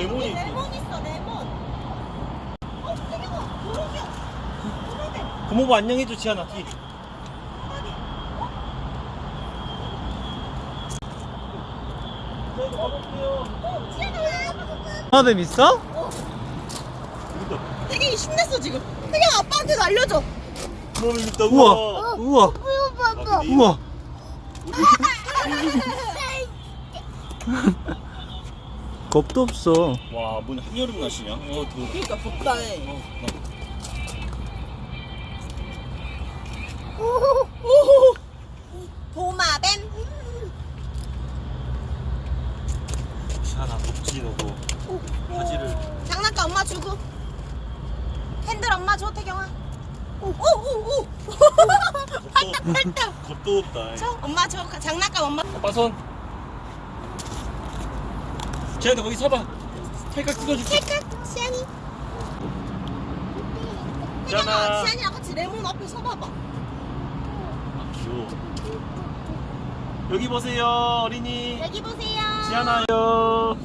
레몬이 있어. 레몬 있어 레몬. 어 뜨거워. 도로병. 도로병. 고모부 안녕해줘 지아나 뒤. 하나뱀 있어? 되게 신났어 지금. 그냥 아빠한테도 알려줘. 그럼 있다 우와. 우와 우와 우유 봐봐. 우와. 우리- 겁도 없어 와문 한여름 날씨냐? 어 더워 그러니까 덥다 해. 오호. 도마뱀. 지안아 덥지 너도 바지를 장난감 엄마 주고. 핸들 엄마 줘 태경아. 오오오. 팔딱 팔딱. 겁도 없다 줘 엄마 줘 장난감 엄마. 아빠 손 지안아 거기 서봐 탈각 찍어줄게 찰칵 시안이. 지안아 시안이랑 같이 레몬 앞에 서봐봐. 아, 귀여워 여기 보세요 어린이 여기 보세요. 지안아요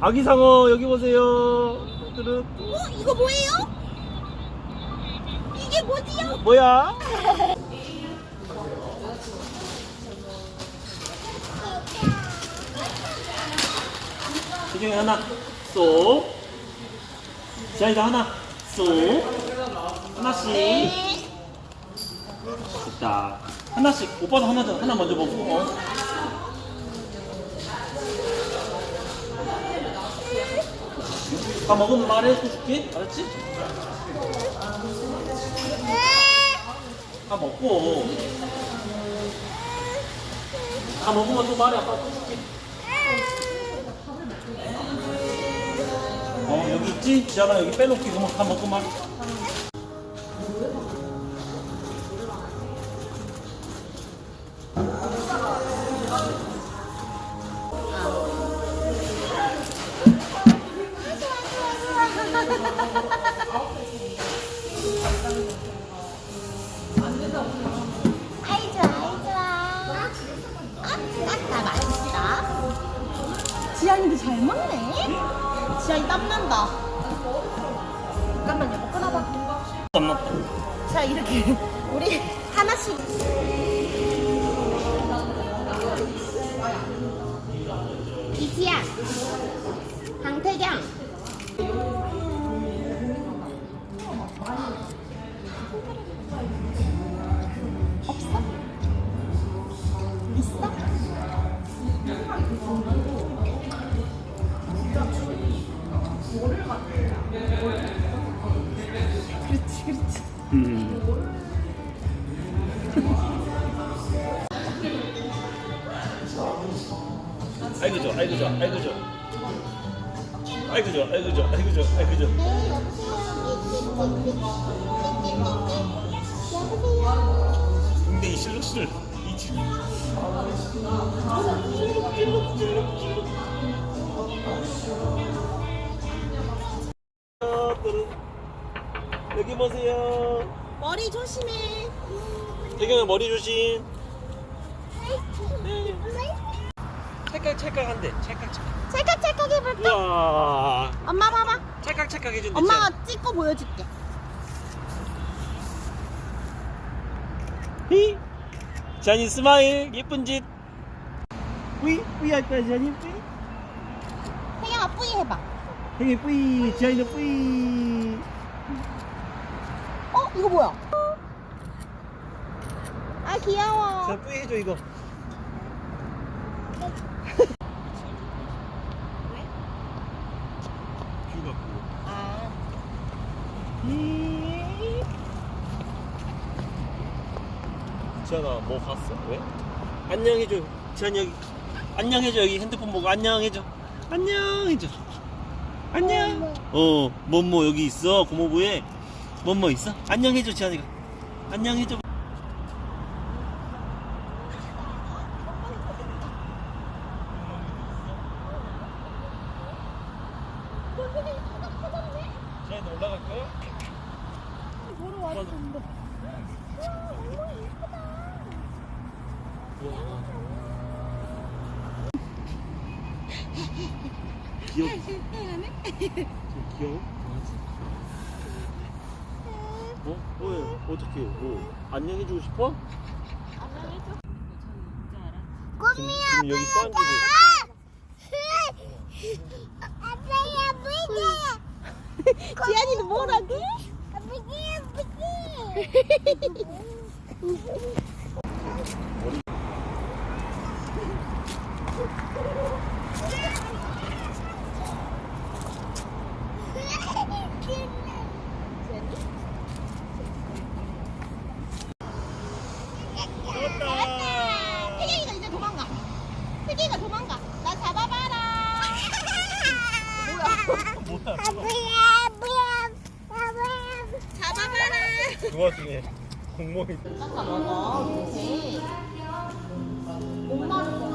아기 상어 여기 보세요 뚜르 어 이거 뭐예요? 이게 뭐지요? 뭐야? 중에 하나. 쏙. 지안이도 하나. 쏙. 하나씩. 네. 됐다. 하나씩. 오빠도 하나 더 하나 먼저 먹고 어. 다 먹으면 말해줄게. 알았지? 다 먹고. 다 먹으면 또 말해 아빠. 또 줄게 여기 있지? 지아가 여기 빼놓기 그러면 다 먹고 말해 아이 좋아 아이 좋아 아따 맛있다. 지안이도 잘 먹네 지안이 땀난다. 잠깐만요. 뭐 끊어봐. 안 먹다 자 이렇게 우리 하나씩. 이지야 강태경 아이고 좋아 아이고 좋아 아이고 좋아 아이고 좋아 아이고 좋아 아이고 좋아 아이고 좋아 근데 이 실룩실 이 질- 여기 보세요 머리 조심해. 태경아 머리 조심. 찰칵 찰칵한데 찰칵 찰칵. 찰칵 찰칵 해볼까? 우와 엄마 봐봐. 찰칵 찰칵 해준대 엄마가 찍고 보여줄게. 히 잔이 스마일. 예쁜 짓. 뿌이 뿌이 할 거야 잔이 뿌이? 태경아 뿌이 해봐. 형이 뿌이. 지안이도 뿌이. 어? 이거 뭐야? 아 귀여워. 자 뿌이 해줘 이거. 뷰 같고 아 지안아 뭐 갔어? 왜? 안녕해줘. 지안이 여기 안녕해줘. 여기 핸드폰 보고 안녕해줘. 안녕해줘. 안녕. 어 뭐뭐 여기 있어? 고모부에 뭐 뭐 있어? 안녕해줘 지안이가 안녕해줘 지안이 올라갈 거야? 보러 왔는데 귀엽지? 좀 귀여워? 어? 왜? 어떻게? 뭐 안녕해주고 싶어? 지금, 지금 여기 써 앉고 지안이는 뭐라고? 나왔다 태경이가 이제 도망가. 태경이가 도망가. 나 잡아봐라. 뭐야? 잡아봐라. 그 와중에 공무원이 먹어. 그렇지. 엄마를